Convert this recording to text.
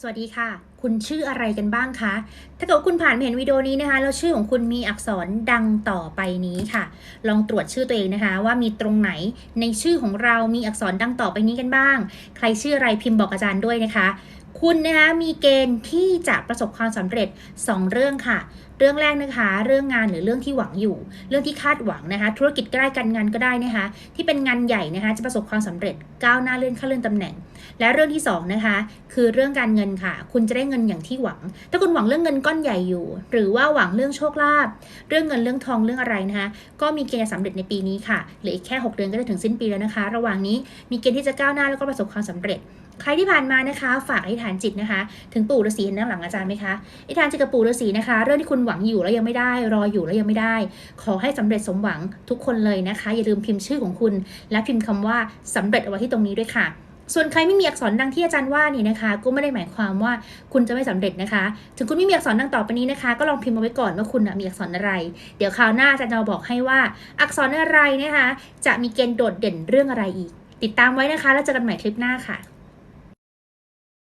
สวัสดีค่ะคุณชื่ออะไรกันบ้างคะ ถ้าเกิดคุณผ่านเห็นวิดีโอนี้นะคะ แล้วชื่อของคุณมีอักษรดังต่อไปนี้ค่ะ ลองตรวจชื่อตัวเองนะคะ ว่ามีตรงไหนในชื่อของเรามีอักษรดังต่อไปนี้กันบ้าง ใครชื่ออะไรพิมพ์บอกอาจารย์ด้วยนะคะ คุณนะคะมีเกณฑ์ที่จะประสบความสำเร็จ 2 เรื่องค่ะ เรื่องแรกนะคะ เรื่องงานหรือเรื่องที่หวังอยู่ เรื่องที่คาดหวังนะคะ ธุรกิจใกล้การงานก็ได้นะคะ ที่เป็นงานใหญ่นะคะจะประสบความสำเร็จก้าวหน้าเลื่อนขั้นเลื่อนตำแหน่ง และเรื่องที่สองนะคะคือเรื่องการเงินค่ะ คุณจะได้เงินอย่างที่หวัง ถ้าคุณหวังเรื่องเงินก้อนใหญ่อยู่ หรือว่าหวังเรื่องโชคลาภ เรื่องเงินเรื่องทองเรื่องอะไรนะคะก็มีเกณฑ์จะสำเร็จในปีนี้ค่ะ เหลืออีกแค่ 6 เดือนก็จะถึงสิ้นปีแล้วนะคะ ระหว่างนี้มีเกณฑ์ที่จะก้าวหน้าแล้วก็ประสบความสำเร็จ ใครที่ผ่านมานะคะ ฝากอธิษฐานจิตนะคะ ถึงปู่ฤาษีเห็นด้านหลังอาจารย์ไหมคะอธิษฐานจิตกับปู่ฤาษีนะคะ เรื่องที่คุณหวังอยู่แล้วยังไม่ได้ รออยู่แล้วยังไม่ได้ ขอให้สำเร็จสมหวังทุกคนเลยนะคะ อย่าลืมพิมพ์ชื่อของคุณ และพิมพ์คำว่าสำเร็จเอาไว้ที่ตรงนี้ด้วยค่ะ ส่วนใครไม่มีอักษรดังที่อาจารย์ว่านี่นะคะ ก็ไม่ได้หมายความว่าคุณจะไม่สำเร็จนะคะ ถึงคุณไม่มีอักษรดังต่อไปนี้นะคะ ก็ลองพิมพ์มาไว้ก่อนว่าคุณน่ะมีอักษรอะไร เดี๋ยวคราวหน้าอาจารย์จะมาบอกให้ว่าอักษรอะไรนะคะ จะมีเกณฑ์โดดเด่นเรื่องอะไรอีก ติดตามไว้นะคะ แล้วเจอกันใหม่คลิปหน้าค่ะ